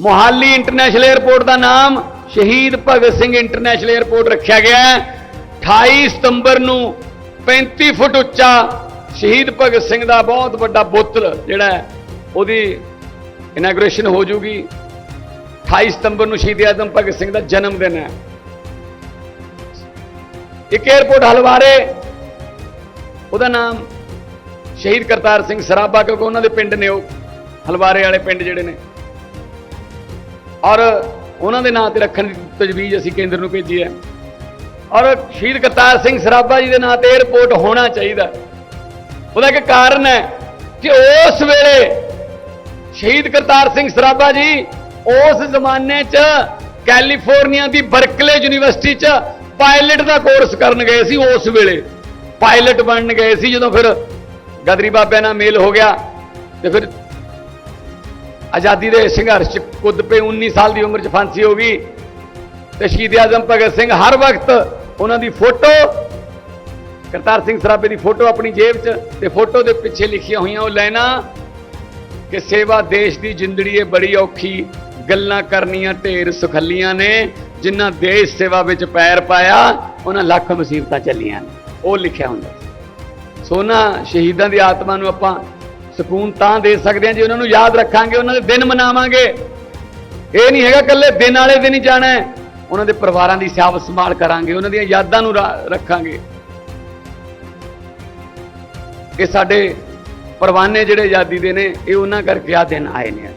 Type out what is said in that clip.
Mohali international airport ਦਾ ਨਾਮ ਸ਼ਹੀਦ Bhagat Singh international airport ਰੱਖਿਆ ਗਿਆ ਹੈ। 28 ਸਤੰਬਰ ਨੂੰ 35 ਫੁੱਟ ਉੱਚਾ ਸ਼ਹੀਦ ਭਗਤ ਸਿੰਘ ਦਾ ਬਹੁਤ ਵੱਡਾ ਬੁੱਤ ਜਿਹੜਾ ਉਹਦੀ ਇਨੋਗ੍ਰੇਸ਼ਨ ਹੋ ਜੂਗੀ। 28 ਸਤੰਬਰ ਨੂੰ ਸ਼ਹੀਦ ਆਜ਼ਮ ਭਗਤ ਸਿੰਘ ਦਾ ਜਨਮ ਦਿਨ ਹੈ। ਇੱਕ 에ਅਰਪੋਰਟ ਹਲਵਾਰੇ, ਉਹਦਾ ਨਾਮ ਸ਼ਹੀਦ ਕਰਤਾਰ ਸਿੰਘ ਸਰਾਭਾ, ਕਿਉਂਕਿ ਉਹਨਾਂ ਦੇ ਪਿੰਡ ਨੇ ਉਹ, ਹਲਵਾਰੇ ਵਾਲੇ ਪਿੰਡ ਜਿਹੜੇ ਨੇ। ਔਰ ਉਹਨਾਂ ਦੇ ਨਾਂ ਤੇ ਰੱਖਣ ਦੀ ਤਜਵੀਜ਼ ਅਸੀਂ ਕੇਂਦਰ ਨੂੰ ਭੇਜੀ ਹੈ। ਔਰ ਸ਼ਹੀਦ ਕਰਤਾਰ ਸਿੰਘ ਸਰਾਭਾ ਜੀ ਦੇ ਨਾਂ ਤੇ 에ਅਰਪੋਰਟ ਹੋਣਾ ਚਾਹੀਦਾ ਉਹਦਾ ਇੱਕ ਕਾਰਨ ਹੈ ਕਿ ਉਸ ਵੇਲੇ ਸ਼ਹੀਦ ਕਰਤਾਰ ਸਿੰਘ ਸਰਾਭਾ ਜੀ ਉਸ ਜ਼ਮਾਨੇ 'ਚ ਕੈਲੀਫੋਰਨੀਆ ਦੀ ਬਰਕਲੇ ਯੂਨੀਵਰਸਿਟੀ 'ਚ ਪਾਇਲਟ ਦਾ ਕੋਰਸ ਕਰਨ ਗਏ ਸੀ ਉਸ ਵੇਲੇ। ਪਾਇਲਟ ਬਣਨ ਗਏ ਸੀ ਜਦੋਂ ਫਿਰ ਗਦਰੀ ਬਾਬਿਆਂ ਨਾਲ ਮੇਲ ਹੋ ਗਿਆ ਤੇ ਫਿਰ ਆਜ਼ਾਦੀ ਦੇ ਸੰਘਰਸ਼ 'ਚ ਕੁੱਦ ਪਏ 19 ਸਾਲ ਦੀ ਉਮਰ 'ਚ ਫਾਂਸੀ ਹੋ ਗਈ ਤੇ ਸ਼ਹੀਦ ਆਜ਼ਮ ਭਗਤ ਸਿੰਘ ਹਰ ਵਕਤ ਉਹਨਾਂ ਦੀ ਫੋਟੋ, ਕਰਤਾਰ ਸਿੰਘ ਸਰਾਭੇ ਦੀ ਫੋਟੋ ਆਪਣੀ ਜੇਬ 'ਚ ਤੇ ਫੋਟੋ ਦੇ ਪਿੱਛੇ ਲਿਖੀਆਂ ਹੋਈਆਂ ਉਹ ਲੈਣਾ ਕਿ ਸੇਵਾ ਦੇਸ਼ ਦੀ ਜ਼ਿੰਦੜੀ ਏ, ਬੜੀ ਔਖੀ, ਗੱਲਾਂ ਕਰਨੀਆਂ ਢੇਰ ਸੁਖੱਲੀਆਂ ਨੇ, ਜਿਨ੍ਹਾਂ ਦੇਸ਼ ਸੇਵਾ ਵਿੱਚ ਪੈਰ ਪਾਇਆ, ਉਹਨਾਂ ਲੱਖ ਮੁਸੀਬਤਾਂ ਚੱਲੀਆਂ ਨੇ ਉਹ ਲਿਖਿਆ ਹੁੰਦਾ ਸੀ। ਸੋ ਉਹਨਾਂ ਸ਼ਹੀਦਾਂ ਦੀ ਆਤਮਾ ਨੂੰ ਆਪਾਂ ਸਕੂਨ ਤਾਂ ਦੇ ਸਕਦੇ ਹਾਂ ਜੇ, ਉਹਨਾਂ ਨੂੰ ਯਾਦ ਰੱਖਾਂਗੇ, ਉਹਨਾਂ ਦੇ ਦਿਨ ਮਨਾਵਾਂਗੇ। ਇਹ ਨਹੀਂ ਹੈਗਾ ਇਕੱਲੇ ਦਿਨ ਵਾਲੇ ਦਿਨ ਹੀ ਜਾਣਾ ਹੈ। ਉਹਨਾਂ ਦੇ ਪਰਿਵਾਰਾਂ ਦੀ ਸਿਆਵ ਸੰਭਾਲ ਕਰਾਂਗੇ, ਉਹਨਾਂ ਦੀਆਂ ਯਾਦਾਂ ਨੂੰ ਰਾ- ਰੱਖਾਂਗੇ। ਇਹ ਸਾਡੇ ਪਰਵਾਨੇ ਜਿਹੜੇ ਆਜ਼ਾਦੀ ਦੇ ਨੇ, ਇਹ ਉਹਨਾਂ ਕਰਕੇ ਆ ਦਿਨ ਆਏ ਨੇ।